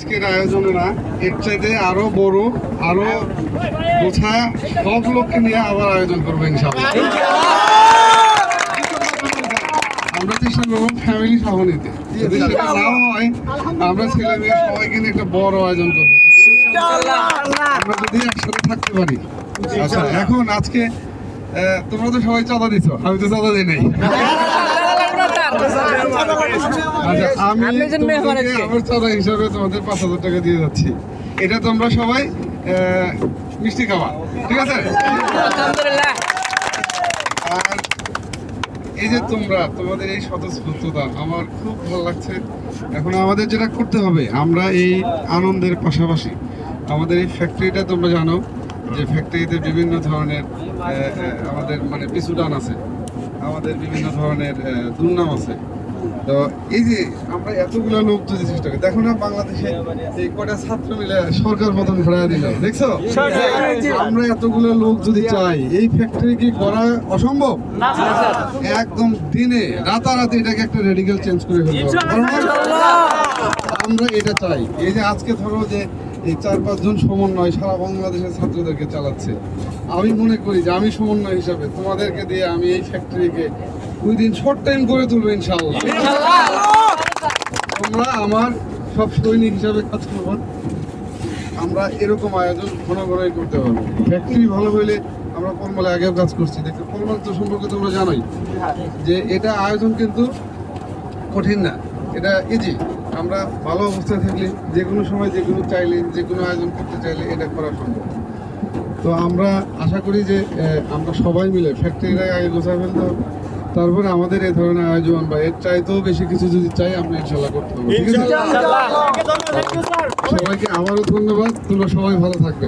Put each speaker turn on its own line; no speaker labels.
আজকের আয়োজনে না এর চাইতে আরও বড় আরও গোছা সব লোককে নিয়ে আবার আয়োজন করব ইনশাআল্লাহ। আমরা চেষ্টা করব ফ্যামিলি সহ নিতে যদি সেটা নাও হয় আমরা ছেলে মেয়ে সবাইকে নিয়ে একটা বড় আয়োজন করব। আমরা যদি একসাথে থাকতে পারি। আচ্ছা এখন আজকে তোমরা তো সবাই চাঁদা দিছ আমি তো চাঁদা দিই নাই। আচ্ছা, আমি। আমার চাঁদা হিসাবে তোমাদের পাঁচ হাজার টাকা দিয়ে যাচ্ছি। এটা তোমরা সবাই মিষ্টি খাওয়া ঠিক আছে? আর এই যে তোমরা তোমাদের এই স্বতঃস্ফূর্ততা আমার খুব ভালো লাগছে। এখন আমাদের যেটা করতে হবে আমরা এই আনন্দের পাশাপাশি আমাদের এই ফ্যাক্টরিটা তোমরা জানো যে ফ্যাক্টরিতে বিভিন্ন ধরনের আমাদের মানে পিছু টান আছে। আমাদের বিভিন্ন ধরনের দুর্নাম আছে। তো এই যে আমরা এতগুলো লোক যদি চেষ্টা করি দেখো না বাংলাদেশে এই কটা ছাত্র মিলে সরকার মতন ঘোরা দিল দেখছ? আমরা এতগুলো লোক যদি চাই এই ফ্যাক্টরি কি করা অসম্ভব? একদম দিনে রাতারাতি এটাকে একটা রেডিক্যাল চেঞ্জ করে ফেলব আমরা এটা চাই। এই যে আজকে ধরো যে এই চার পাঁচজন সমন্বয় সারা বাংলাদেশের ছাত্রদেরকে চালাচ্ছে। আমি মনে করি যে আমি সমন্বয় হিসাবে তোমাদেরকে দিয়ে আমি এই ফ্যাক্টরিকে দুই উইদিন শর্ট টাইম করে তুলবো ইনশাল্লাহ তোমরা আমার সব সৈনিক হিসাবে কাজ করব। আমরা এরকম আয়োজন ঘন ঘনই করতে পারব। ফ্যাক্টরি ভালো হইলে আমরা কলমালে আগেও কাজ করছি। দেখো কলমাল তো সম্পর্কে তোমরা জানোই যে এটা আয়োজন কিন্তু কঠিন না। এটা ইজি আমরা ভালো অবস্থায় থাকলে যে কোনো সময় যে কোনো চাইলে যে কোনো আয়োজন করতে চাইলে এটা করা সম্ভব। তো আমরা আশা করি যে আমরা সবাই মিলে ফ্যাক্টরির আগে গোছায় ফেলতে হবে। তারপরে আমাদের এই ধরনের আয়োজন বা এর চাইতেও বেশি কিছু যদি চাই আমরা ইনশাল্লাহ করতে পারব। ঠিক আছে? সবাইকে আবারও ধন্যবাদ। তোমরা সবাই ভালো থাকবে।